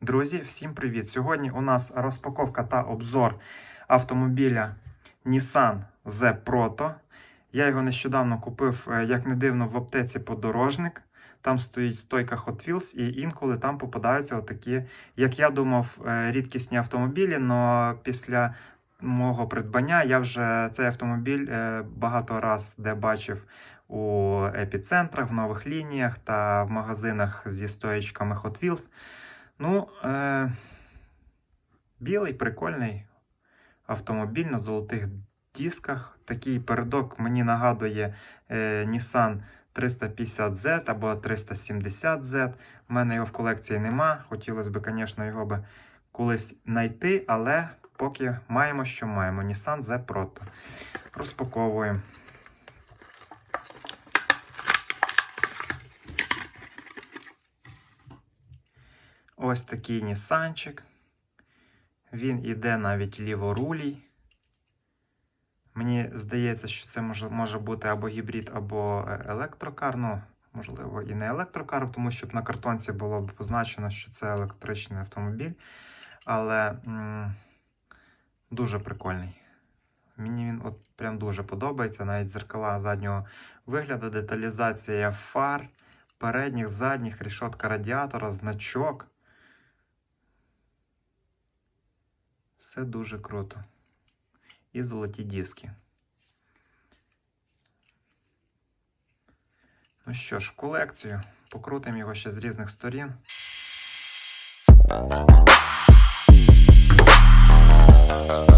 Друзі, всім привіт! Сьогодні у нас розпаковка та обзор автомобіля Nissan Z Proto. Я його нещодавно купив, е, як не дивно, в аптеці подорожник. Там стоїть стойка Hot Wheels, і інколи там попадаються отакі, як я думав, е, рідкісні автомобілі. але після мого придбання я вже цей автомобіль е, багато раз де бачив у епіцентрах, в нових лініях та в магазинах зі стоїчками Hot Wheels. Ну, е, білий, прикольний автомобіль на золотих дисках. Такий передок мені нагадує е, Nissan 350Z або 370Z. У мене його в колекції нема. Хотілося б, звісно, його би колись знайти, але поки маємо, що маємо. Nissan Z Proto. Розпаковуємо. Ось такий Нісанчик. Він іде навіть ліворулій. Мені здається, що це може, може бути або гібрид, або е, електрокар. Ну, можливо, і не електрокар, тому що на картонці було б позначено, що це електричний автомобіль. Але м дуже прикольний. Мені він от прям дуже подобається. Навіть зеркала заднього вигляду, деталізація фар, передніх, задніх, рішотка радіатора, значок. Все дуже круто. І золоті диски. Ну що ж, в колекцію. Покрутимо його ще з різних сторін. Thank you.